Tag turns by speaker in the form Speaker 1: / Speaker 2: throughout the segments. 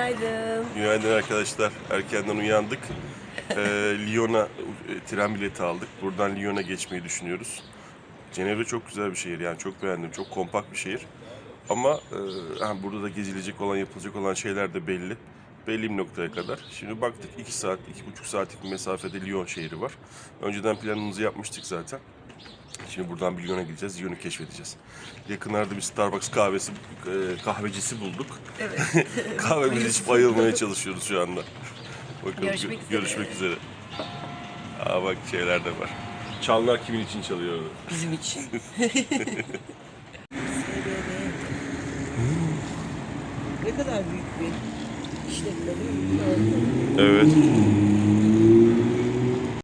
Speaker 1: Günaydın.
Speaker 2: Günaydın arkadaşlar. Erkenden uyandık. Ee, Lyon'a e, tren bileti aldık. Buradan Lyon'a geçmeyi düşünüyoruz. Cenevre çok güzel bir şehir. Yani çok beğendim. Çok kompakt bir şehir. Ama e, ha, burada da gezilecek olan, yapılacak olan şeyler de belli. Belli bir noktaya kadar. Şimdi baktık 2 saat, 2,5 saatlik bir mesafede Lyon şehri var. Önceden planımızı yapmıştık zaten. Şimdi buradan bir Lyon'a gideceğiz, Lyon'u keşfedeceğiz. Yakınlarda bir Starbucks kahvesi, e, kahvecisi bulduk.
Speaker 1: Evet.
Speaker 2: Kahvemizi içip ayılmaya çalışıyoruz şu anda. Bakalım
Speaker 1: Görüşmek
Speaker 2: gö-
Speaker 1: üzere.
Speaker 2: görüşmek üzere. Aa bak şeyler de var. Çallar kimin için çalıyor orada?
Speaker 1: Bizim için. ne kadar büyük bir işletme değil mi?
Speaker 2: Evet.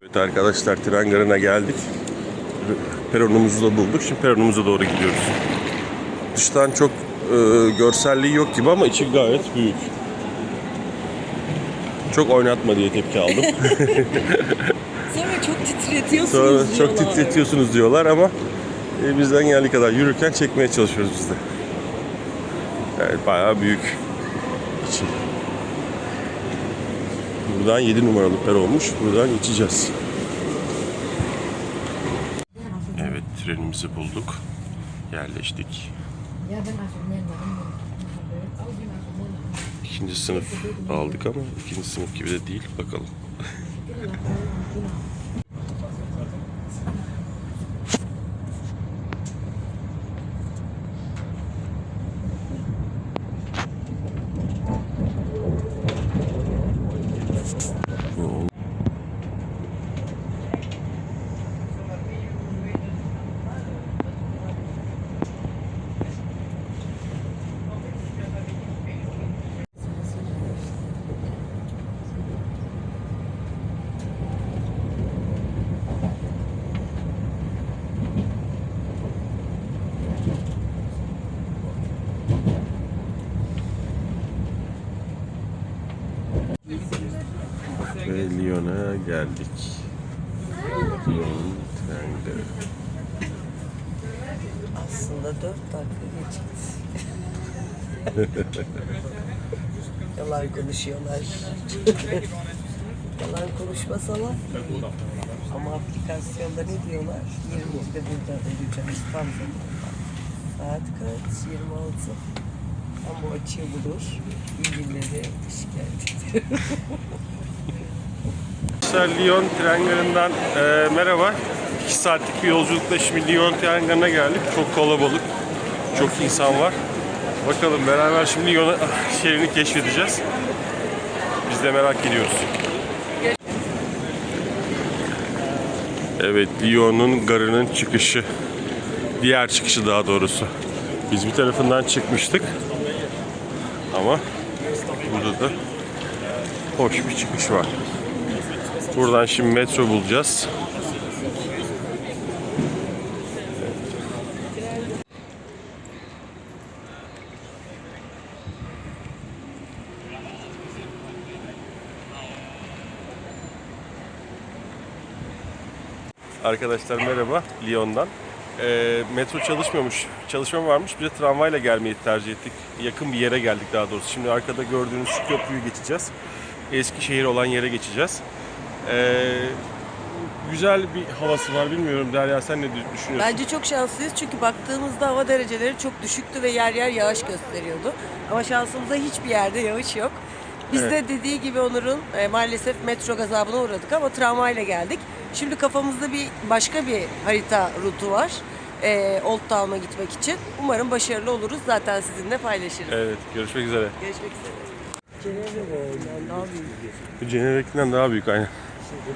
Speaker 2: Evet arkadaşlar tren garına geldik. Peronumuzu da bulduk. Şimdi peronumuza doğru gidiyoruz. Dıştan çok e, görselliği yok gibi ama içi gayet büyük. Çok oynatma diye tepki aldım.
Speaker 1: Sonra çok titretiyorsunuz
Speaker 2: Sonra çok
Speaker 1: diyorlar.
Speaker 2: titretiyorsunuz diyorlar ama e, bizden geldiği kadar yürürken çekmeye çalışıyoruz biz de. Evet bayağı büyük içi. Buradan 7 numaralı per olmuş. Buradan geçeceğiz. Evet trenimizi bulduk. Yerleştik. İkinci sınıf aldık ama ikinci sınıf gibi de değil. Bakalım. Ve Lyon'a geldik. Lyon trende.
Speaker 1: Aslında dört dakika gecikti. Yalan konuşuyorlar. Yalan konuşmasalar. Ama aplikasyonda ne diyorlar? 20'de burada olacağım İstanbul'da. Saat kaç? 26. Tam bu açıyı bulur. İlgilileri şikayet ederim.
Speaker 2: Arkadaşlar Lyon tren garından e, merhaba. 2 saatlik bir yolculukla şimdi Lyon tren garına geldik. Çok kalabalık. Çok insan var. Bakalım beraber şimdi Lyon şehrini keşfedeceğiz. Biz de merak ediyoruz. Evet, Lyon'un garının çıkışı. Diğer çıkışı daha doğrusu. Biz bir tarafından çıkmıştık. Ama burada da hoş bir çıkış var. Buradan şimdi metro bulacağız. Arkadaşlar merhaba Lyon'dan. Ee, metro çalışmıyormuş, çalışma varmış. Biz de tramvayla gelmeyi tercih ettik. Yakın bir yere geldik daha doğrusu. Şimdi arkada gördüğünüz şu köprüyü geçeceğiz. Eskişehir olan yere geçeceğiz. Ee, güzel bir havası var. Bilmiyorum Derya sen ne düşünüyorsun?
Speaker 1: Bence çok şanslıyız çünkü baktığımızda hava dereceleri çok düşüktü ve yer yer yağış gösteriyordu. Ama şansımıza hiçbir yerde yağış yok. Biz de dediği gibi Onur'un e, maalesef metro gazabına uğradık ama tramvayla geldik. Şimdi kafamızda bir başka bir harita rutu var. E, Old Town'a gitmek için. Umarım başarılı oluruz. Zaten sizinle paylaşırız.
Speaker 2: Evet, görüşmek üzere.
Speaker 1: Görüşmek üzere. Cenevre yani daha büyük.
Speaker 2: Bu Cenevre'kinden daha büyük aynen.
Speaker 3: je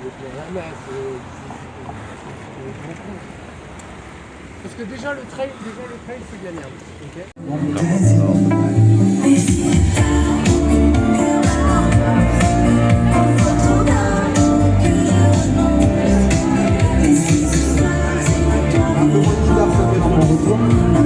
Speaker 3: Parce que déjà le trail, déjà le trail, c'est
Speaker 2: gagnant. Okay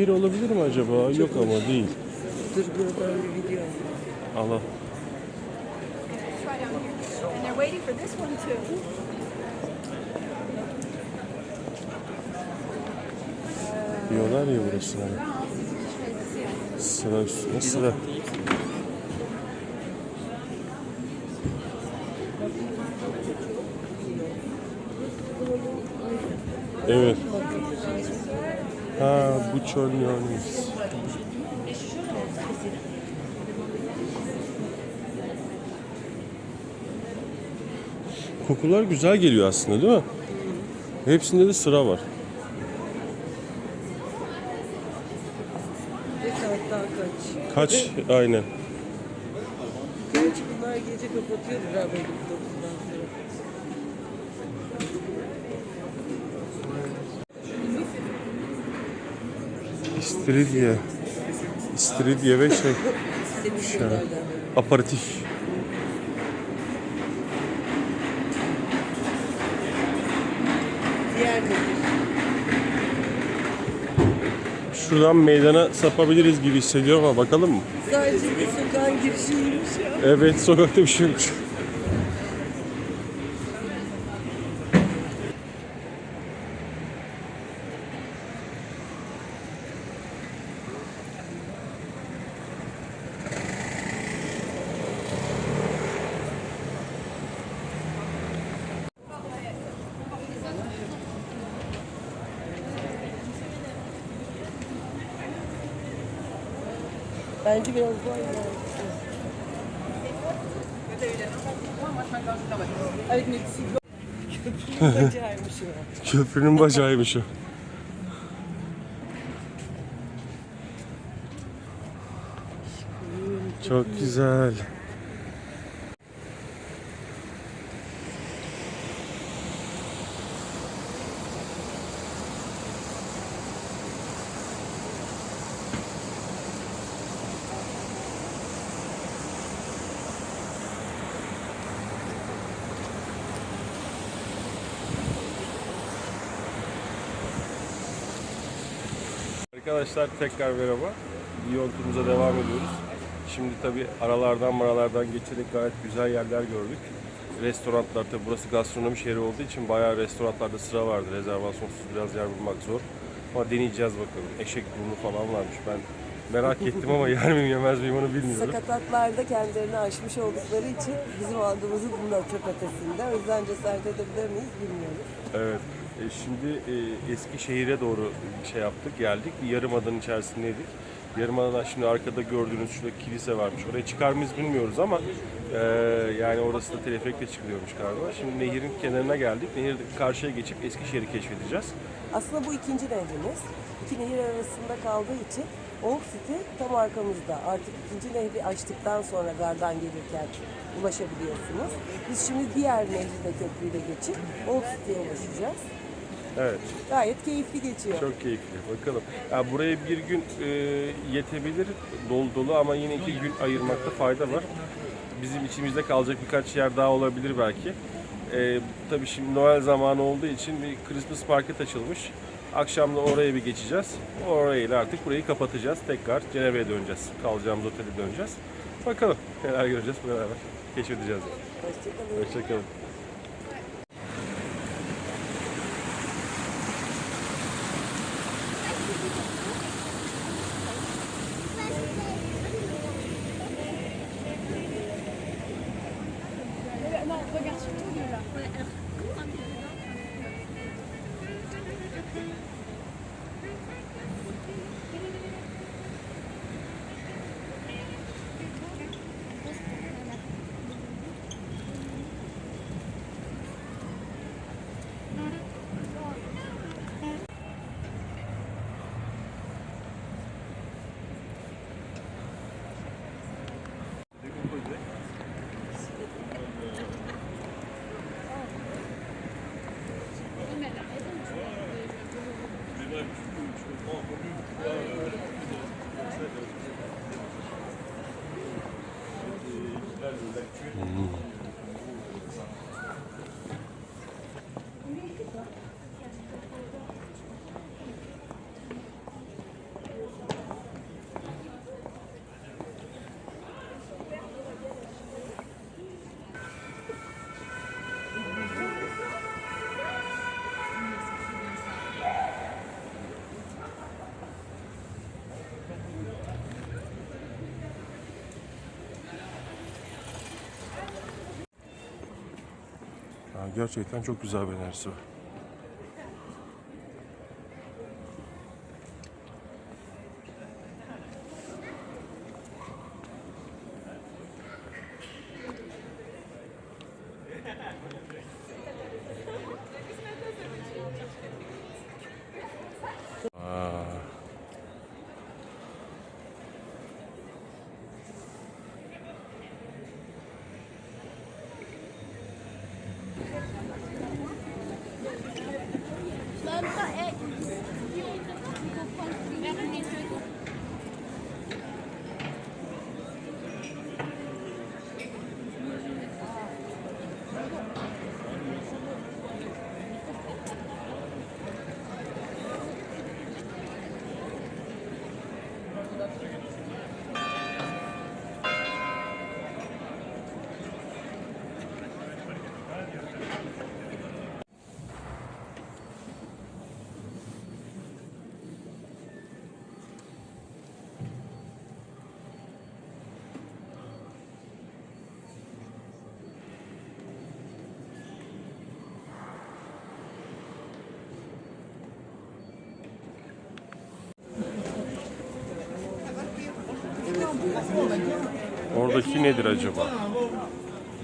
Speaker 2: Eskişehir olabilir mi acaba? Yok ama değil.
Speaker 1: Dur buradan bir video al.
Speaker 2: Allah. Diyorlar ya burası hani. Sıra üstüne sıra. Evet. Ha bu çöl yalnız. Kokular güzel geliyor aslında değil mi? Hepsinde de sıra var.
Speaker 1: Ne saat daha kaç?
Speaker 2: Kaç? Aynen.
Speaker 1: Gerçi bunlar gece kapatıyordur ha
Speaker 2: İstiridye. İstiridye ve şey,
Speaker 1: şeylerden.
Speaker 2: aparatif. Şuradan meydana sapabiliriz gibi hissediyorum ama bakalım mı?
Speaker 1: Sadece bir sokağın girişiymiş ya.
Speaker 2: Evet, sokakta bir şey yokmuş.
Speaker 1: Bence biraz daha ileride. Köprünün bacağıymış o.
Speaker 2: Köprünün bacağıymış o. Çok güzel. Arkadaşlar tekrar merhaba. Lyon turumuza devam ediyoruz. Şimdi tabi aralardan maralardan geçerek gayet güzel yerler gördük. Restoranlar tabi burası gastronomi şehri olduğu için bayağı restoranlarda sıra vardı. Rezervasyonsuz biraz yer bulmak zor. Ama deneyeceğiz bakalım. Eşek burnu falan varmış. Ben merak ettim ama yer miyim yemez miyim onu bilmiyorum.
Speaker 1: Sakatatlarda kendilerini aşmış oldukları için bizim algımızı bundan çok ötesinde. O yüzden cesaret edebilir miyiz bilmiyoruz.
Speaker 2: Evet. E, şimdi e, Eskişehir'e doğru şey yaptık, geldik. Bir yarımadanın içerisindeydik. Yarımadadan şimdi arkada gördüğünüz şurada kilise varmış. Oraya çıkar mıyız bilmiyoruz ama e, yani orası da teleferikle çıkılıyormuş galiba. Şimdi nehirin kenarına geldik. Nehir karşıya geçip Eskişehir'i keşfedeceğiz.
Speaker 1: Aslında bu ikinci nehrimiz. İki nehir arasında kaldığı için Old City tam arkamızda. Artık ikinci nehri açtıktan sonra gardan gelirken ulaşabiliyorsunuz. Biz şimdi diğer nehri de köprüyle geçip Old City'ye ulaşacağız.
Speaker 2: Evet,
Speaker 1: Gayet keyifli geçiyor.
Speaker 2: çok keyifli. Bakalım. Ya buraya bir gün e, yetebilir, dolu dolu ama yine iki gün ayırmakta fayda var. Bizim içimizde kalacak birkaç yer daha olabilir belki. E, tabii şimdi Noel zamanı olduğu için bir Christmas market açılmış. Akşam da oraya bir geçeceğiz. Orayla artık burayı kapatacağız. Tekrar Cenevre'ye döneceğiz. Kalacağımız otele döneceğiz. Bakalım neler göreceğiz beraber. Keşfedeceğiz.
Speaker 1: Hoşçakalın.
Speaker 2: Hoşçakalın. Gerçekten çok güzel bir enerjisi var. Oradaki nedir acaba?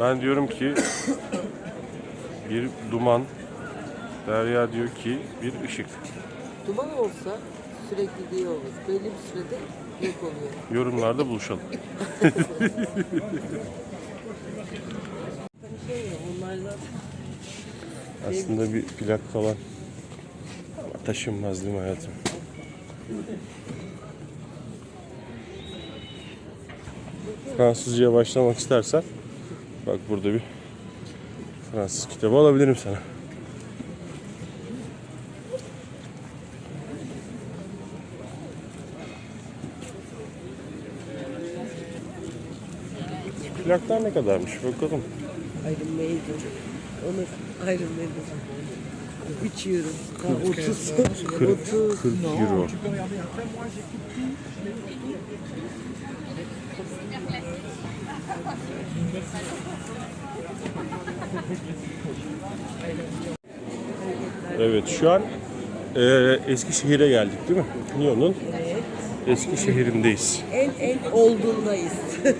Speaker 2: Ben diyorum ki bir duman. Derya diyor ki bir ışık.
Speaker 1: Duman olsa sürekli değil olur. Belli bir sürede yok oluyor.
Speaker 2: Yorumlarda buluşalım. Aslında bir plak falan Ama taşınmaz değil mi hayatım? Fransızcaya başlamak istersen bak burada bir Fransız kitabı alabilirim sana. Plaklar ne kadarmış bakalım.
Speaker 1: Iron Maiden. Onu Iron Maiden. 3 euro. Ha, 30. 30.
Speaker 2: 40 euro. Evet şu an e, Eskişehir'e geldik değil mi? Lyon'un eski şehrindeyiz.
Speaker 1: En en olduğundayız.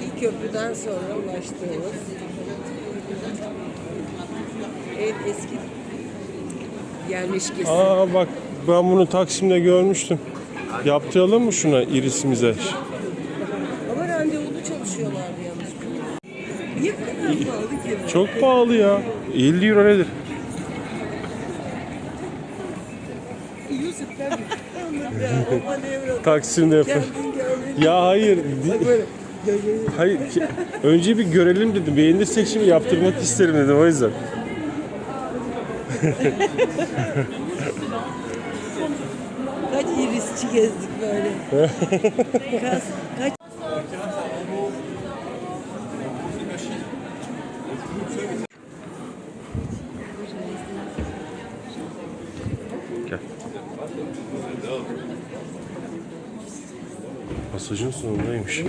Speaker 1: İki köprüden sonra ulaştığımız en eski yerleşkesi.
Speaker 2: Aa bak ben bunu Taksim'de görmüştüm. Yaptıralım mı şuna irisimize?
Speaker 1: Ama randevulu çalışıyorlardı yalnız. Niye bu kadar pahalı ki?
Speaker 2: Çok pahalı ya. 50 euro nedir? Taksim'de
Speaker 1: gel.
Speaker 2: Ya hayır. Hayır. Önce bir görelim dedim. Beğenirsek şimdi yaptırmak isterim dedim o yüzden.
Speaker 1: Kaç irisçi gezdik böyle. kaç, kaç
Speaker 2: Gel. Pasajın sonundaymış.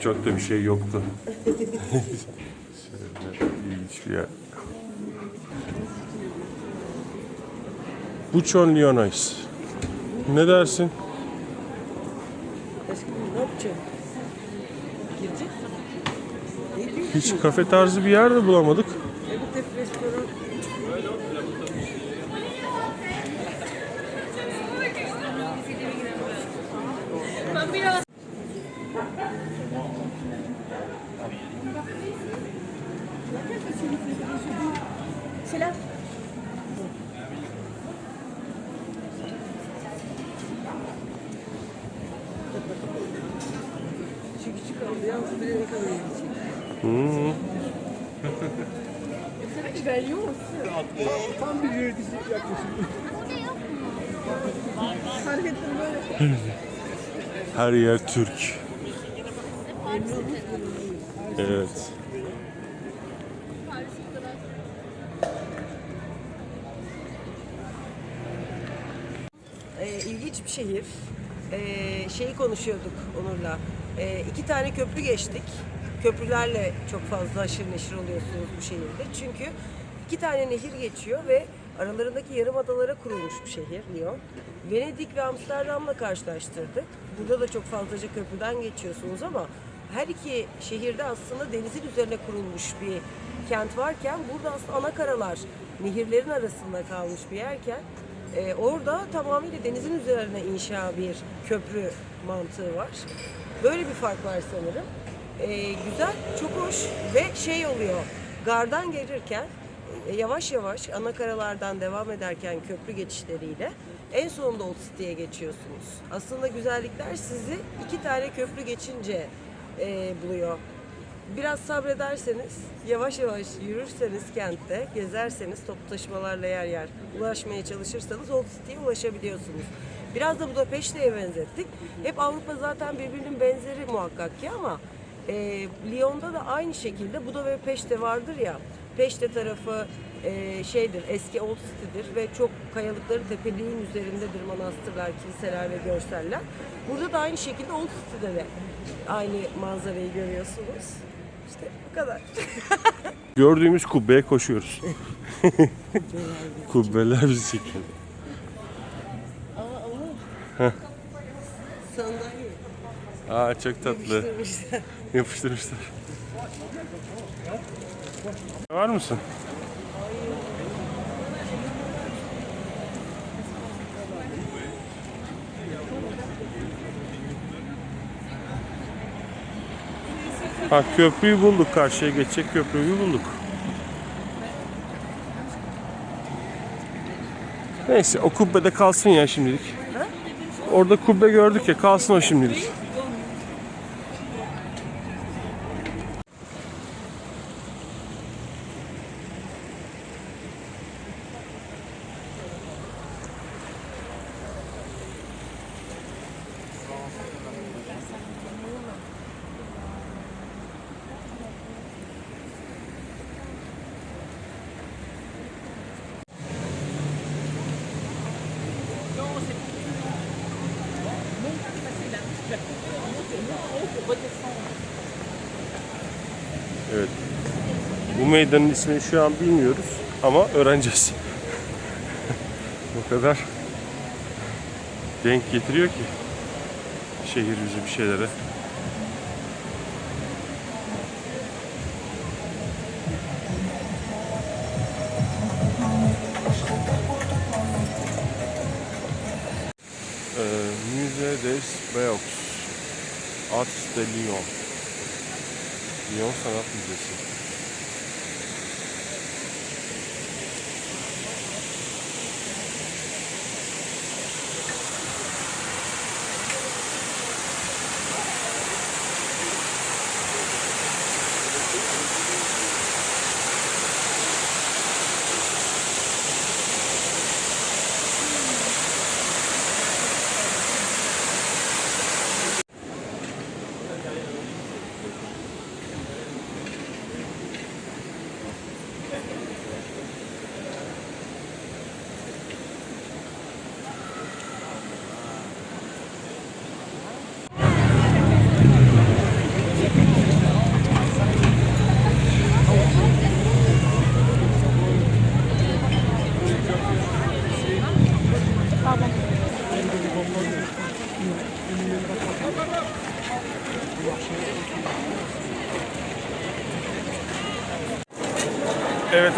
Speaker 2: Çok da bir şey yoktu. Şöyle ilginç bir yer. Buçon. Ne dersin?
Speaker 1: Aşkım ne yapacağım? Girecek?
Speaker 2: Hiç kafe tarzı bir yer de bulamadık.
Speaker 4: À Lyon aussi.
Speaker 3: Tam bir yönetici yaklaşım.
Speaker 4: Böyle.
Speaker 2: Her yer Türk. Evet.
Speaker 1: Ee, ilginç bir şehir. Ee, şeyi konuşuyorduk Onur'la. Ee, iki tane köprü geçtik. Köprülerle çok fazla aşırı neşir oluyorsunuz bu şehirde. Çünkü iki tane nehir geçiyor ve aralarındaki yarım adalara kurulmuş bir şehir Lyon. Venedik ve Amsterdam'la karşılaştırdık. Burada da çok fazlaca köprüden geçiyorsunuz ama her iki şehirde aslında denizin üzerine kurulmuş bir kent varken burada aslında ana karalar nehirlerin arasında kalmış bir yerken ee, orada tamamıyla denizin üzerine inşa bir köprü mantığı var. Böyle bir fark var sanırım. Ee, güzel, çok hoş ve şey oluyor. Gardan gelirken e, yavaş yavaş ana karalardan devam ederken köprü geçişleriyle en sonunda Old City'ye geçiyorsunuz. Aslında güzellikler sizi iki tane köprü geçince e, buluyor. Biraz sabrederseniz, yavaş yavaş yürürseniz kentte, gezerseniz, toplu taşımalarla yer yer ulaşmaya çalışırsanız Old City'ye ulaşabiliyorsunuz. Biraz da Budapeşte'ye benzettik. Hep Avrupa zaten birbirinin benzeri muhakkak ki ama e, Lyon'da da aynı şekilde Buda ve Peşte vardır ya. Peşte tarafı e, şeydir, eski Old City'dir ve çok kayalıkların tepeliğin üzerindedir manastırlar, kiliseler ve görseller. Burada da aynı şekilde Old City'de de aynı manzarayı görüyorsunuz. İşte bu kadar.
Speaker 2: Gördüğümüz kubbeye koşuyoruz. Kubbeler bizi çekiyor.
Speaker 1: Sandalye
Speaker 2: Aa çok tatlı.
Speaker 1: yapıştırmışlar.
Speaker 2: Yapıştırmışlar. Var mısın? Ha köprüyü bulduk. Karşıya geçecek köprüyü bulduk. Neyse o kubbede kalsın ya şimdilik. Orada kubbe gördük ya kalsın o şimdilik. Meydanın ismini şu an bilmiyoruz ama öğreneceğiz. o kadar denk getiriyor ki şehir yüzü bir şeylere. Ee, Musée des Beaux Arts de Lyon. Lyon Sanat Müzesi.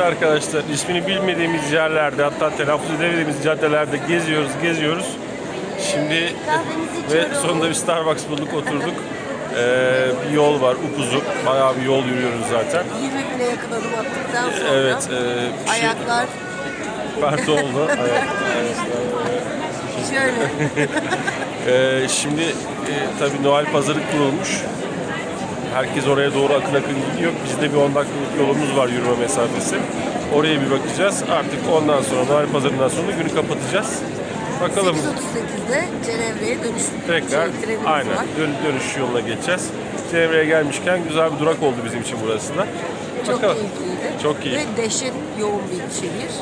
Speaker 2: Evet arkadaşlar ismini bilmediğimiz yerlerde hatta telaffuz edemediğimiz caddelerde geziyoruz geziyoruz. Şimdi ve sonunda bir Starbucks bulduk oturduk. Ee, bir yol var upuzun. Bayağı bir yol yürüyoruz zaten.
Speaker 1: 20 bine yakın adım attıktan sonra
Speaker 2: Evet. E, bir şey,
Speaker 1: ayaklar
Speaker 2: pert oldu.
Speaker 1: Şöyle.
Speaker 2: Ee, şimdi e, tabii Noel pazarı kurulmuş. Herkes oraya doğru akın akın gidiyor. Bizde bir 10 dakikalık yolumuz var yürüme mesafesi. Oraya bir bakacağız. Artık ondan sonra Noel pazarından sonra günü kapatacağız. Bakalım
Speaker 1: 8.38'de Cenevre'ye dönüş
Speaker 2: tekrar
Speaker 1: şey,
Speaker 2: aynen
Speaker 1: var.
Speaker 2: dön, dönüş yoluna geçeceğiz. Cenevre'ye gelmişken güzel bir durak oldu bizim için burası da.
Speaker 1: Çok
Speaker 2: Bakalım.
Speaker 1: keyifliydi.
Speaker 2: Çok keyifli.
Speaker 1: Ve dehşet yoğun bir şehir.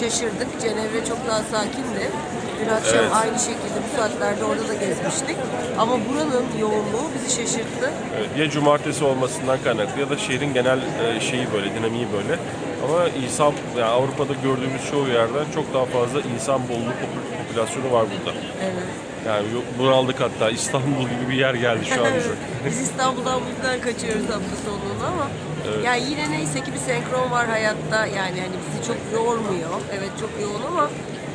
Speaker 1: Şaşırdık. Cenevre çok daha sakindi. Dün akşam
Speaker 2: Evet.
Speaker 1: aynı şekilde bu saatlerde orada da gezmiştik. Ama buranın yoğunluğu bizi şaşırttı.
Speaker 2: Evet, ya cumartesi olmasından kaynaklı ya da şehrin genel e, şeyi böyle, dinamiği böyle. Ama insan, yani Avrupa'da gördüğümüz çoğu yerden çok daha fazla insan bolluğu, popü- popülasyonu var burada.
Speaker 1: Evet.
Speaker 2: Yani bunaldık hatta İstanbul gibi bir yer geldi şu an bize.
Speaker 1: Biz İstanbul'dan bu yüzden kaçıyoruz hafta sonunu ama yani yine neyse ki bir senkron var hayatta yani hani bizi çok yormuyor. Evet çok yoğun ama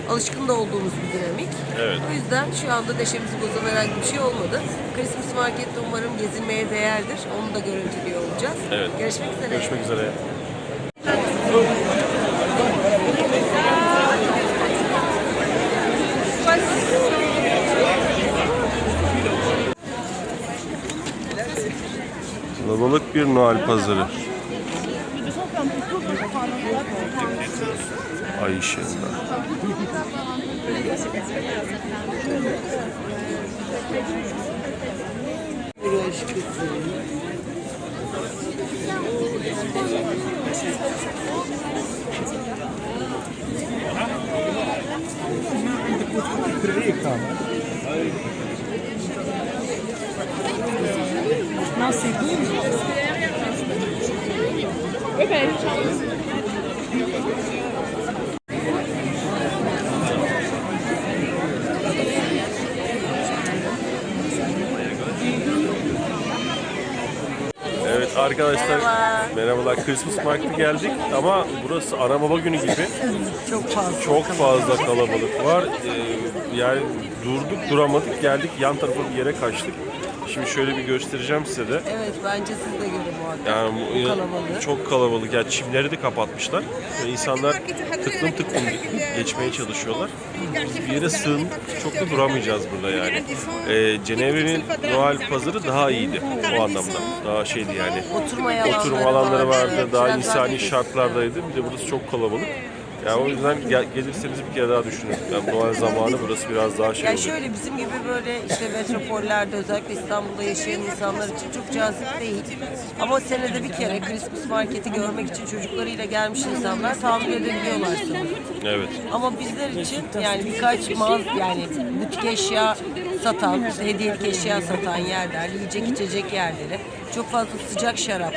Speaker 1: alışkın da olduğumuz bir dinamik.
Speaker 2: Evet.
Speaker 1: O yüzden şu anda neşemizi bozan herhangi bir şey olmadı. Christmas Market'te umarım gezilmeye değerdir. Onu da görüntülüyor olacağız.
Speaker 2: Evet.
Speaker 1: Görüşmek üzere.
Speaker 2: Görüşmek üzere. Kalabalık bir Noel pazarı. Ay ışığında. Evet arkadaşlar
Speaker 1: Merhaba.
Speaker 2: merhabalar Christmas Market'e geldik ama burası ana baba günü gibi
Speaker 1: Çok fazla.
Speaker 2: çok fazla kalabalık var. Ee, yani durduk duramadık geldik yan tarafa bir yere kaçtık. Şimdi şöyle bir göstereceğim size de.
Speaker 1: Evet bence siz de görün.
Speaker 2: Yani
Speaker 1: bu kalabalığı.
Speaker 2: çok kalabalık. Yani çimleri de kapatmışlar. Ve insanlar tıklım tıklım geçmeye çalışıyorlar. Biz bir yere sığın çok da duramayacağız burada yani. Ee, Cenevre'nin Noel pazarı daha iyiydi o anlamda. Daha şeydi yani.
Speaker 1: Oturma alanları,
Speaker 2: vardı. Daha insani şartlardaydı. Bir de burası çok kalabalık. Yani o yüzden gel- gelirseniz bir kere daha düşünün. Yani Noel zamanı burası biraz daha şey
Speaker 1: Yani
Speaker 2: oluyor.
Speaker 1: şöyle bizim gibi böyle işte metropollerde özellikle İstanbul'da yaşayan insanlar için çok cazip değil. Ama senede bir kere Christmas marketi görmek için çocuklarıyla gelmiş insanlar tahammül edebiliyorlar sanırım.
Speaker 2: Evet.
Speaker 1: Ama bizler için yani birkaç mağaz yani butik eşya satan, işte hediyelik eşya satan yerler, yiyecek içecek yerleri, çok fazla sıcak şarap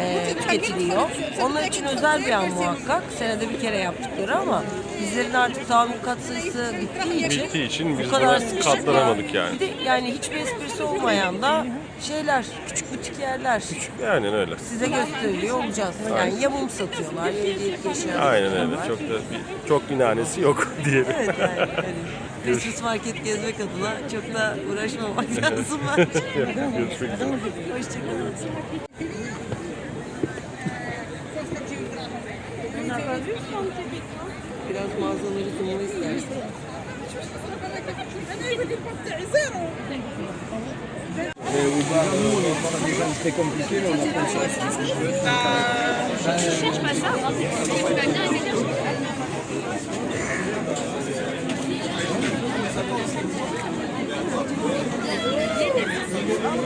Speaker 1: e, tüketiliyor. Onlar için özel bir an muhakkak. Senede bir kere yaptıkları ama bizlerin artık tahammül katsayısı bittiği için,
Speaker 2: Bittiği için biz
Speaker 1: bu kadar
Speaker 2: buna
Speaker 1: sıkışık
Speaker 2: katlanamadık yani.
Speaker 1: Bir de yani hiçbir esprisi olmayan da şeyler, küçük butik yerler
Speaker 2: Yani öyle.
Speaker 1: size gösteriliyor olacağız. Yani ya mum satıyorlar ya hediyelik eşya
Speaker 2: Aynen öyle.
Speaker 1: satıyorlar.
Speaker 2: Çok da bir, çok bir nanesi yok diyelim.
Speaker 1: Evet yani hani Christmas market gezmek adına çok da uğraşmamak lazım bence.
Speaker 2: Görüşmek üzere.
Speaker 1: Hoşçakalın. Biraz mağazaları zoomla istersen.
Speaker 3: C'était compliqué, mais on a pris ça. Je cherche pas ça, mais tu vas bien aimer les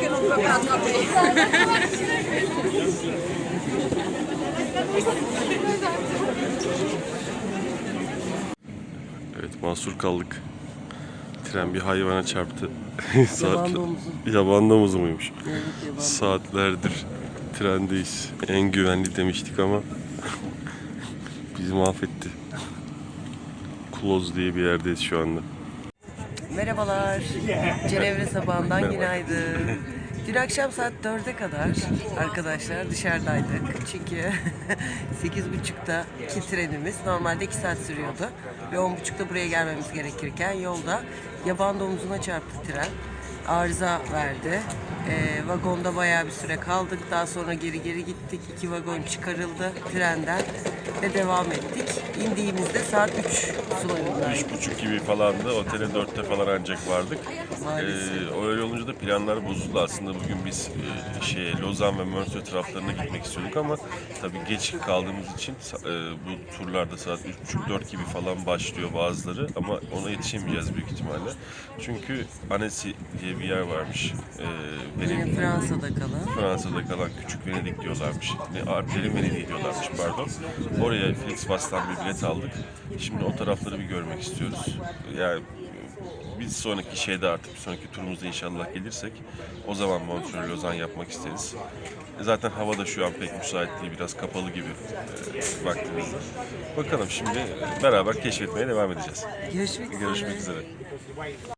Speaker 3: que não foi para
Speaker 2: Evet mahsur kaldık. Tren bir hayvana çarptı.
Speaker 1: Domuzu.
Speaker 2: Yaban domuzu muymuş?
Speaker 1: Evet, yaban.
Speaker 2: Saatlerdir trendeyiz. En güvenli demiştik ama bizi mahvetti. Kloz diye bir yerdeyiz şu anda.
Speaker 1: Merhabalar. Cenevre sabahından günaydın. Dün akşam saat 4'e kadar arkadaşlar dışarıdaydık. Çünkü 8.30'da iki trenimiz normalde 2 saat sürüyordu. Ve 10.30'da buraya gelmemiz gerekirken yolda yaban domuzuna çarptı tren. Arıza verdi. Ee, vagonda bayağı bir süre kaldık. Daha sonra geri geri gittik. İki vagon çıkarıldı trenden ve devam ettik. İndiğimizde saat 3 sularındaydı.
Speaker 2: Üç buçuk gibi falandı. Otele dörtte falan ancak vardık. Ee, öyle olunca da planlar bozuldu. Aslında bugün biz e, şeye Lozan ve Montreux taraflarına gitmek istiyorduk ama tabii geç kaldığımız için e, bu turlarda saat 3.30-4 gibi falan başlıyor bazıları ama ona yetişemeyeceğiz büyük ihtimalle. Çünkü Annecy diye bir yer varmış. Ee,
Speaker 1: Yine Fransa'da kalan.
Speaker 2: Fransa'da kalan küçük Venedik diyorlarmış. Alplerin Venedik'i diyorlarmış pardon. Oraya Flixbus'tan bir bilet aldık. Şimdi o tarafları bir görmek istiyoruz. Yani biz sonraki şeyde artık bir sonraki turumuzda inşallah gelirsek o zaman Montreux Lozan yapmak isteriz. Zaten hava da şu an pek müsait değil, biraz kapalı gibi e, vaktimizde. Bakalım şimdi beraber keşfetmeye devam edeceğiz.
Speaker 1: Görüşmek üzere.
Speaker 2: Görüşmek üzere.